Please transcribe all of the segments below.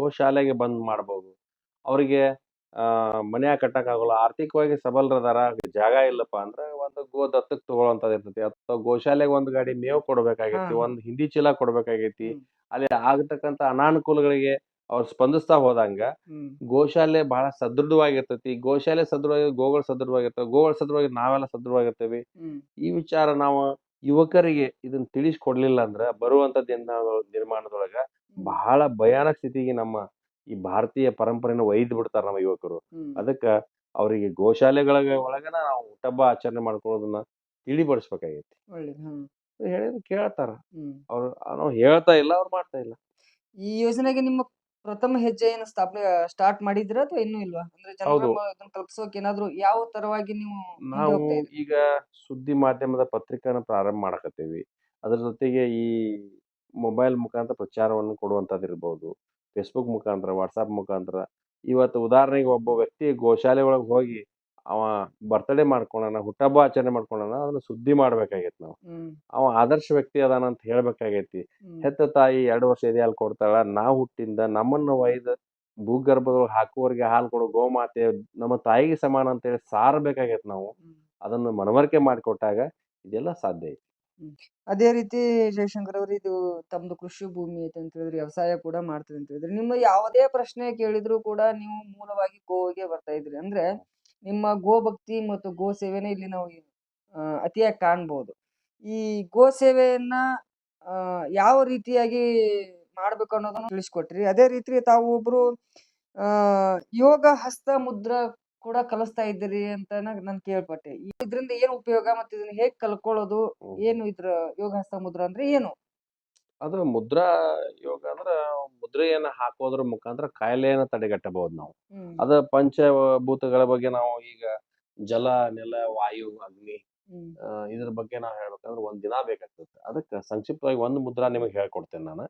ಗೋಶಾಲೆಗೆ ಬಂದ್ ಮಾಡ್ಬೋದು. ಅವರಿಗೆ ಆ ಮನ್ಯಾಗ ಕಟ್ಟಕ್ ಆಗೋಲ್ಲ ಆರ್ಥಿಕವಾಗಿ ಸಬಲರದಾರ ಜಾಗ ಇಲ್ಲಪ್ಪ ಅಂದ್ರೆ ಒಂದು ಗೋ ದತ್ತಕ್ ತಗೊಳ್ಳೋಂಥದ್ದು ಇರ್ತೈತಿ. ಅಥವಾ ಗೋಶಾಲೆಗೆ ಒಂದ್ ಗಾಡಿ ಮೇವು ಕೊಡ್ಬೇಕಾಗೈತಿ ಒಂದು ಹಿಂದಿ ಚೀಲ ಕೊಡ್ಬೇಕಾಗೈತಿ. ಅಲ್ಲಿ ಆಗತಕ್ಕಂತ ಅನಾನುಕೂಲಗಳಿಗೆ ಅವ್ರು ಸ್ಪಂದಿಸ್ತಾ ಹೋದಂಗ ಗೋಶಾಲೆ ಬಹಳ ಸದೃಢವಾಗಿರ್ತೈತಿ. ಗೋಶಾಲೆ ಸದೃಢವಾಗಿ ಗೋಗಳು ಸದೃಢವಾಗಿರ್ತವೆ. ಗೋಗಳು ಸದೃಢವಾಗಿ ನಾವೆಲ್ಲ ಸದೃಢವಾಗಿರ್ತೇವಿ. ಈ ವಿಚಾರ ನಾವು ಯುವಕರಿಗೆ ಇದನ್ನ ತಿಳಿಸ್ಕೊಡ್ಲಿಲ್ಲ ಅಂದ್ರ ಬರುವಂತ ದಿನ ನಿರ್ಮಾಣದೊಳಗ. ಬಹಳ ಭಯಾನಕ ಸ್ಥಿತಿಗೆ ನಮ್ಮ ಈ ಭಾರತೀಯ ಪರಂಪರೆನ ಒಯ್ದು ಬಿಡ್ತಾರ ನಮ್ಮ ಯುವಕರು. ಅದಕ್ಕ ಅವರಿಗೆ ಗೋಶಾಲೆಗಳ ಒಳಗನ ನಾವು ಹುಟ್ಟಬ್ಬ ಆಚರಣೆ ಮಾಡ್ಕೊಳ್ಳೋದನ್ನ ತಿಳಿಪಡಿಸ್ಬೇಕಾಗೈತಿ ಒಳ್ಳೇದು ಹ್ಮ್. ಕೇಳ್ತಾರ. ಅವ್ರ ನಾವು ಹೇಳ್ತಾ ಇಲ್ಲ ಅವ್ರು ಮಾಡ್ತಾ ಇಲ್ಲ. ಈ ಯೋಜನೆಗೆ ನಿಮ್ಮ ಪ್ರಥಮ ಹೆಜ್ಜೆ ಏನು ಸ್ಥಾಪನೆ ಸ್ಟಾರ್ಟ್ ಮಾಡಿದ್ರ ಅಥವಾ ಇನ್ನೂ ಇಲ್ವಾ? ಅಂದ್ರೆ ಹೌದು. ಜನರ ಇದನ್ನ ತಲುಪಿಸೋಕೆ ಏನಾದ್ರು ಯಾವ ತರವಾಗಿ ನೀವು ನಾವು ಈಗ ಸುದ್ದಿ ಮಾಧ್ಯಮದ ಪತ್ರಿಕಾನ ಪ್ರಾರಂಭ ಮಾಡಕತ್ತೇವಿ. ಅದ್ರ ಜೊತೆಗೆ ಈ ಮೊಬೈಲ್ ಮುಖಾಂತರ ಪ್ರಚಾರವನ್ನು ಕೊಡುವಂಥದ್ದು ಇರ್ಬೋದು. ಫೇಸ್ಬುಕ್ ಮುಖಾಂತರ ವಾಟ್ಸಪ್ ಮುಖಾಂತರ. ಇವತ್ತು ಉದಾಹರಣೆಗೆ ಒಬ್ಬ ವ್ಯಕ್ತಿ ಗೋಶಾಲೆ ಒಳಗೆ ಹೋಗಿ ಅವ ಬರ್ತಡೇ ಮಾಡ್ಕೊಳೋಣ ಹುಟ್ಟಹಬ್ಬ ಆಚರಣೆ ಮಾಡ್ಕೊಳೋಣ ಅದನ್ನ ಸುದ್ದಿ ಮಾಡ್ಬೇಕಾಗೈತಿ ನಾವು. ಅವ ಆದರ್ಶ ವ್ಯಕ್ತಿ ಅದಾನ ಅಂತ ಹೇಳ್ಬೇಕಾಗೈತಿ. ಹೆತ್ತ ತಾಯಿ ಎರಡು ವರ್ಷ ಎದೆ ಹಾಲು ಕೊಡ್ತಾಳ ನಾವು ಹುಟ್ಟಿಂದ ನಮ್ಮನ್ನು ಒಯ್ದ ಭೂಗರ್ಭದೊಳಗೆ ಹಾಕುವವರಿಗೆ ಹಾಲು ಕೊಡೋ ಗೋಮಾತೆ ನಮ್ಮ ತಾಯಿಗೆ ಸಮಾನ ಅಂತ ಹೇಳಿ ಸಾರಬೇಕಾಗೈತಿ ನಾವು. ಅದನ್ನ ಅದನ್ನು ಮನವರಿಕೆ ಮಾಡಿಕೊಟ್ಟಾಗ ಇದೆಲ್ಲ ಸಾಧ್ಯ ಐತಿ. ಅದೇ ರೀತಿ ಜಯಶಂಕರ್ ಅವರು ಇದು ತಮ್ದು ಕೃಷಿ ಭೂಮಿ ಐತೆ ಅಂತ ಹೇಳಿದ್ರೆ ವ್ಯವಸಾಯ ಕೂಡ ಮಾಡ್ತಾರೆ ಅಂತ ಹೇಳಿದ್ರೆ ನಿಮ್ಮ ಯಾವುದೇ ಪ್ರಶ್ನೆ ಕೇಳಿದ್ರು ಕೂಡ ನೀವು ಮೂಲವಾಗಿ ಗೋವಿಗೆ ಬರ್ತಾ ಇದ್ರಿ. ಅಂದ್ರೆ ನಿಮ್ಮ ಗೋ ಭಕ್ತಿ ಮತ್ತು ಗೋ ಸೇವೆನೇ ಇಲ್ಲಿ ನಾವು ಅತಿಯಾಗಿ ಕಾಣ್ಬೋದು. ಈ ಗೋ ಸೇವೆಯನ್ನ ಯಾವ ರೀತಿಯಾಗಿ ಮಾಡ್ಬೇಕು ಅನ್ನೋದನ್ನು ತಿಳಿಸ್ಕೊಟ್ರಿ. ಅದೇ ರೀತಿ ತಾವು ಒಬ್ರು ಯೋಗ, ಹಸ್ತ, ಮುದ್ರಾ ಕೂಡ ಕಲಿಸ್ತಾ ಇದ್ದೀರಿ ಅಂತ ನಾನು ಕೇಳ್ಪಟ್ಟೆ. ಇದ್ರಿಂದ ಏನು ಉಪಯೋಗ ಮತ್ತೆ ಇದನ್ನ ಹೇಗ್ ಕಲ್ಕೊಳ್ಳೋದು ಏನು ಇದ್ರ ಯೋಗಾಸನ ಮುದ್ರಾ ಅಂದ್ರೆ ಏನು? ಅದ್ರ ಮುದ್ರಾ ಯೋಗ ಅಂದ್ರ ಮುದ್ರೆಯನ್ನ ಹಾಕೋದ್ರ ಮುಖಾಂತರ ಕಾಯಿಲೆಯನ್ನ ತಡೆಗಟ್ಟಬಹುದು ನಾವು. ಅದ ಪಂಚಭೂತಗಳ ಬಗ್ಗೆ ನಾವು ಈಗ ಜಲ ನೆಲ ವಾಯು ಅಗ್ನಿ ಇದ್ರ ಬಗ್ಗೆ ನಾವು ಹೇಳ್ಬೇಕಂದ್ರೆ ಒಂದ್ ದಿನ ಬೇಕಾಗ್ತದೆ. ಅದಕ್ಕೆ ಸಂಕ್ಷಿಪ್ತವಾಗಿ ಒಂದು ಮುದ್ರಾ ನಿಮಗೆ ಹೇಳ್ಕೊಡ್ತೇನೆ ನಾನು.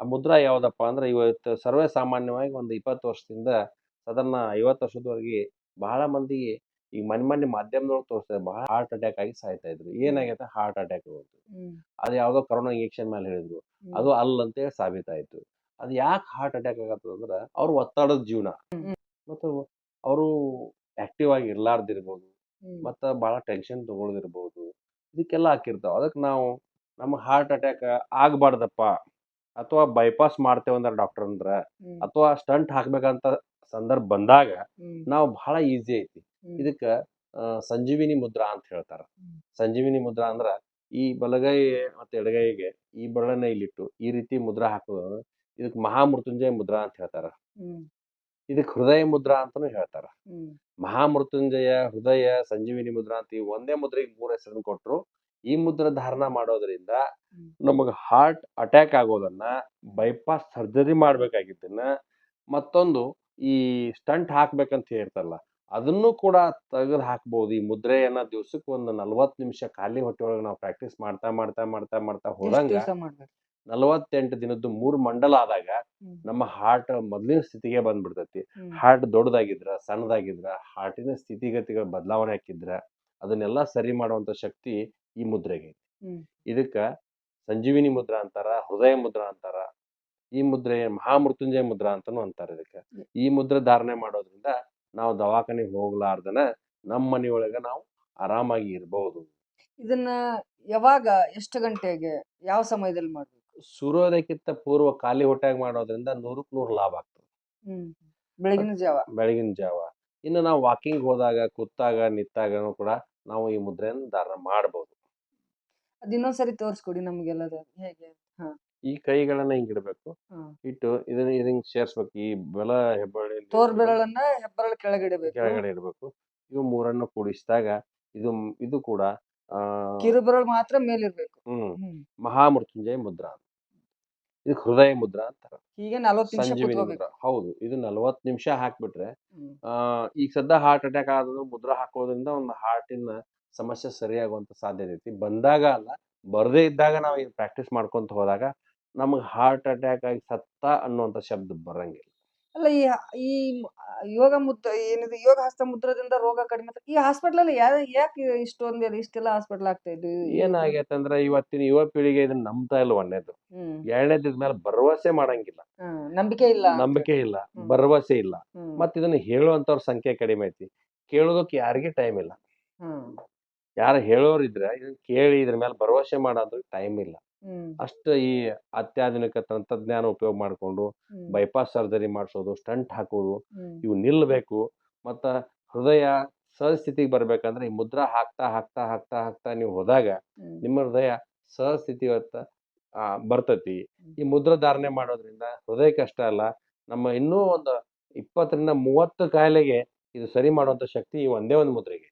ಆ ಮುದ್ರಾ ಯಾವ್ದಪ್ಪ ಅಂದ್ರೆ ಇವತ್ತು ಸರ್ವೇ ಸಾಮಾನ್ಯವಾಗಿ ಒಂದು ಇಪ್ಪತ್ತು ವರ್ಷದಿಂದ ಸಾಧಾರಣ ಐವತ್ತು ವರ್ಷದವರೆಗೆ ಬಹಳ ಮಂದಿಗೆ ಈಗ ಮನೆ ಮನೆ ಮಾಧ್ಯಮದೊಳಗೆ ತೋರಿಸ್ತಾರೆ ಬಹಳ ಹಾರ್ಟ್ ಅಟ್ಯಾಕ್ ಆಗಿ ಸಾಯ್ತಾ ಇದ್ರು. ಏನಾಗೈತೆ? ಹಾರ್ಟ್ ಅಟ್ಯಾಕ್ ಹ್ಮ್. ಅದು ಯಾವ್ದೋ ಕರೋನಾ ಇಂಜೆಕ್ಷನ್ ಮೇಲೆ ಹೇಳಿದ್ರು. ಅದು ಅಲ್ಲ ಅಂತೇಳಿ ಸಾಬೀತಾಯ್ತು ಅದು ಯಾಕೆ ಹಾರ್ಟ್ ಅಟ್ಯಾಕ್ ಆಗತ್ತದ ಅಂದ್ರೆ ಅವ್ರ ಒತ್ತಡದ ಜೀವನ. ಮತ್ತ ಅವರು ಆಕ್ಟಿವ್ ಆಗಿ ಇರ್ಲಾರ್ದಿರ್ಬೋದು. ಇರಬಹುದು ಮತ್ತ ಬಹಳ ಟೆನ್ಷನ್ ತಗೊಳ್ದಿರ್ಬೋದು. ಇದಕ್ಕೆಲ್ಲ ಹಾಕಿರ್ತಾವ. ಅದಕ್ಕೆ ನಾವು ನಮ್ಮ ಹಾರ್ಟ್ ಅಟ್ಯಾಕ್ ಆಗ್ಬಾರ್ದಪ್ಪ. ಅಥವಾ ಬೈಪಾಸ್ ಮಾಡ್ತೇವಂದ್ರ ಡಾಕ್ಟರ್ ಅಂದ್ರ. ಅಥವಾ ಸ್ಟಂಟ್ ಹಾಕ್ಬೇಕಂತ ಸಂದರ್ಭ ಬಂದಾಗ. ನಾವು ಬಹಳ ಈಸಿ ಐತಿ. ಇದಕ್ಕ ಸಂಜೀವಿನಿ ಮುದ್ರಾ ಅಂತ ಹೇಳ್ತಾರ ಸಂಜೀವಿನಿ ಮುದ್ರಾ ಅಂದ್ರ ಈ ಬಲಗೈ ಮತ್ತೆ ಎಡಗೈಗೆ ಈ ಬೆರಳನ್ನ ಇಲ್ಲಿಟ್ಟು ಈ ರೀತಿ ಮುದ್ರಾ ಹಾಕೋದು ಇದಕ್ ಮಹಾಮೃತ್ಯುಂಜಯ ಮುದ್ರಾ ಅಂತ ಹೇಳ್ತಾರ. ಇದಕ್ ಹೃದಯ ಮುದ್ರಾ ಅಂತಾನು ಹೇಳ್ತಾರ ಹ್ಮ್. ಮಹಾಮೃತ್ಯುಂಜಯ ಹೃದಯ ಸಂಜೀವಿನಿ ಮುದ್ರಾ ಅಂತ ಈ ಒಂದೇ ಮುದ್ರೆಗೆ ಮೂರ್ ಹೆಸರನ್ನು ಕೊಟ್ರು ಈ ಮುದ್ರ ಧಾರಣ ಮಾಡೋದ್ರಿಂದ. ನಮಗ ಹಾರ್ಟ್ ಅಟ್ಯಾಕ್ ಆಗೋದನ್ನ ಬೈಪಾಸ್ ಸರ್ಜರಿ ಮಾಡ್ಬೇಕಾಗಿದ್ದನ್ನ ಮತ್ತೊಂದು ಈ ಸ್ಟಂಟ್ ಹಾಕ್ಬೇಕಂತ ಹೇಳ್ತಾರಲ್ಲ ಅದನ್ನು ಕೂಡ ತೆಗೆದು ಹಾಕ್ಬೋದು. ಈ ಮುದ್ರೆಯನ್ನ ದಿವ್ಸಕ್ಕೆ ಒಂದು ನಲವತ್ತ ನಿಮಿಷ ಖಾಲಿ ಹೊಟ್ಟೆ ಒಳಗೆ ನಾವು ಪ್ರಾಕ್ಟೀಸ್ ಮಾಡ್ತಾ ಮಾಡ್ತಾ ಮಾಡ್ತಾ ಮಾಡ್ತಾ ಹೋದಂಗ ನಲವತ್ತೆಂಟು ದಿನದ್ದು ಮೂರು ಮಂಡಲ ಆದಾಗ ನಮ್ಮ ಹಾರ್ಟ್ ಮೊದಲಿನ ಸ್ಥಿತಿಗೆ ಬಂದ್ಬಿಡ್ತೈತಿ. ಹಾರ್ಟ್ ದೊಡ್ಡದಾಗಿದ್ರ ಸಣ್ಣದಾಗಿದ್ರ ಹಾರ್ಟಿನ ಸ್ಥಿತಿಗತಿಗಳ ಬದಲಾವಣೆ ಹಾಕಿದ್ರ ಅದನ್ನೆಲ್ಲ ಸರಿ ಮಾಡುವಂತ ಶಕ್ತಿ ಈ ಮುದ್ರೆಗೆ ಐತಿ. ಇದಕ್ಕ ಸಂಜೀವಿನಿ ಮುದ್ರಾ ಅಂತಾರ ಹೃದಯ ಮುದ್ರಾ ಅಂತಾರ ಈ ಮುದ್ರೆ ಮಹಾಮೃತ್ಯುಂಜಯ ಮುದ್ರಾ ಅಂತಾನು ಅಂತಾರ ಇದಕ್ಕ. ಈ ಮುದ್ರೆ ಧಾರಣೆ ಮಾಡೋದ್ರಿಂದ ನಾವು ದವಾಖಾನೆಗೆ ಹೋಗ್ಲಾರ್ದನ ನಮ್ಮ ಮನೆಯೊಳಗ ನಾವು ಆರಾಮಾಗಿ ಇರಬಹುದು ಇದನ್ನ ಯಾವಾಗ ಎಷ್ಟು ಗಂಟೆಗೆ ಯಾವ ಸಮಯದಲ್ಲಿ ಮಾಡ್ಬೇಕು? ಸೂರ್ಯೋದಯಕ್ಕಿಂತ ಪೂರ್ವ ಖಾಲಿ ಹೊಟ್ಟೆಗೆ ಮಾಡೋದ್ರಿಂದ ನೂರಕ್ ನೂರು ಲಾಭ ಆಗ್ತದೆ. ಬೆಳಗಿನ ಜಾವ. ಬೆಳಗಿನ ಜಾವ. ಇನ್ನು ನಾವು ವಾಕಿಂಗ್ ಹೋದಾಗ ಕೂತಾಗ ನಿಂತಾಗನು ಕೂಡ ನಾವು ಈ ಮುದ್ರೆಯನ್ನು ಧಾರಣ ಮಾಡಬಹುದು ಅದ್ ಇನ್ನೊಂದ್ಸರಿ ತೋರ್ಸ್ಕೊಡಿ ನಮ್ಗೆಲ್ಲ ಅದು ಹೇಗೆ ಹಾ. ಈ ಕೈಗಳನ್ನ ಹಿಂಗ್ ಇಡಬೇಕು ಹಾ. ಇಟ್ಟು ಇದನ್ನ ಇದನ್ನ ಸೇರ್ಸ್ಬೇಕು. ಈ ಬೆಲ ಹೆಬ್ಬರಳಿ ತೋರ್ ಬೆರಳನ್ನ ಹೆಬ್ಬರಳ ಕೆಳಗಿಡಬೇಕು ಕೆಳಗಡೆ ಇಡಬೇಕು. ಇವು ಮೂರನ್ನ ಕೂಡಿಸಿದಾಗ ಇದು ಇದು ಕೂಡ ಆ ಕಿರು ಬೆರಳು ಮಾತ್ರ ಮೇಲಿರ್ಬೇಕು. ಹ್ಮ್. ಹ್ಮ್. ಮಹಾಮೃತ್ಯುಂಜಯ ಮುದ್ರಾ ಇದಕ್ಕೆ ಇದು ಹೃದಯ ಮುದ್ರಾ ಅಂತಾರ. ಈಗ ನಲ್ವತ್ತು ನಿಮಿಷ ಸಂಜೀವಿನಿ ಮುದ್ರಾ. ಹೌದು ಇದು ನಲವತ್ತು ನಿಮಿಷ ಹಾಕ್ಬಿಟ್ರೆ. ಆ ಈಗ ಸದ್ಯ ಹಾರ್ಟ್ ಅಟ್ಯಾಕ್ ಆದ್ರೆ ಮುದ್ರಾ ಹಾಕೋದ್ರಿಂದ ಒಂದು ಹಾರ್ಟಿನ ಸಮಸ್ಯೆ ಸರಿಯಾಗುವಂತ ಸಾಧ್ಯತೆ ಐತಿ. ಬಂದಾಗ ಅಲ್ಲ ಬರದೇ ಇದ್ದಾಗ ನಾವು ಇದು ಪ್ರಾಕ್ಟೀಸ್ ಮಾಡ್ಕೊಂತ ಹೋದಾಗ ನಮಗೆ ಹಾರ್ಟ್ ಅಟ್ಯಾಕ್ ಆಗಿ ಸತ್ತ ಅನ್ನುವಂಥ ಶಬ್ದ ಬರಂಗಿಲ್ಲ. ಅಲ್ಲ ಈ ಈ ಯೋಗ ಮುದ್ರ ಏನಿದೆ ಯೋಗ ಹಸ್ತ ಮುದ್ರದಿಂದ ರೋಗ ಕಡಿಮೆ ಆತ- ಈ ಹಾಸ್ಪಿಟಲ್ ಅಲ್ಲಿ ಯಾ ಯಾಕೆ ಇಷ್ಟೊಂದು ಇಷ್ಟೆಲ್ಲ ಹಾಸ್ಪಿಟಲ್ ಆಗ್ತಾ ಇದ್ದು ಏನಾಗೈತೆ ಅಂದ್ರೆ ಇವತ್ತಿನ ಯುವ ಪೀಳಿಗೆ ಇದನ್ನ ನಂಬ್ತಾ ಇಲ್ಲ ಒಂದೇದು ಹ್ಮ್. ಎರಡನೇದ ಮೇಲೆ ಭರವಸೆ ಮಾಡಂಗಿಲ್ಲ. ಹ್ಮ್ ನಂಬಿಕೆ ಇಲ್ಲ ಅಂತ. ನಂಬಿಕೆ ಇಲ್ಲ ಹ್ಮ್. ಭರವಸೆ ಇಲ್ಲ. ಹ್ಮ್. ಮತ್ ಇದನ್ನ ಹೇಳುವಂತವ್ರ ಸಂಖ್ಯೆ ಕಡಿಮೆ ಐತಿ. ಕೇಳೋದಕ್ಕೆ ಯಾರಿಗೆ ಟೈಮ್ ಇಲ್ಲ. ಹ್ಮ್. ಯಾರು ಹೇಳೋರಿದ್ರೆ ಇದನ್ನ ಕೇಳಿ ಇದ್ರ ಮೇಲೆ ಭರವಸೆ ಮಾಡೋದು ಟೈಮ್ ಇಲ್ಲ. ಹ್ಮ್. ಅಷ್ಟು ಈ ಅತ್ಯಾಧುನಿಕ ತಂತ್ರಜ್ಞಾನ ಉಪಯೋಗ ಮಾಡಿಕೊಂಡು ಹ್ಮ್. ಬೈಪಾಸ್ ಸರ್ಜರಿ ಮಾಡಿಸೋದು ಸ್ಟಂಟ್ ಹಾಕೋದು ಹ್ಮ್. ಇವು ನಿಲ್ಲಬೇಕು ಮತ್ತ ಹೃದಯ ಸಹಸ್ಥಿತಿಗೆ ಬರ್ಬೇಕಂದ್ರೆ ಈ ಮುದ್ರಾ ಹಾಕ್ತಾ ಹಾಕ್ತಾ ಹಾಕ್ತಾ ಹಾಕ್ತಾ ನೀವು ಹೋದಾಗ ಹ್ಮ್. ನಿಮ್ಮ ಹೃದಯ ಸಹಸ್ಥಿತಿ ಸ್ಥಿತಿ ಆ, ಬರ್ತೈತಿ. ಈ ಮುದ್ರಾ ಧಾರಣೆ ಮಾಡೋದ್ರಿಂದ ಹೃದಯ ಕಷ್ಟ ಅಲ್ಲ ನಮ್ಮ ಇನ್ನೂ ಒಂದು ಇಪ್ಪತ್ತರಿಂದ ಮೂವತ್ತು ಕಾಯಿಲೆಗೆ ಇದು ಸರಿ ಮಾಡುವಂತ ಶಕ್ತಿ ಈ ಒಂದೇ ಒಂದು ಮುದ್ರೆಗೆ.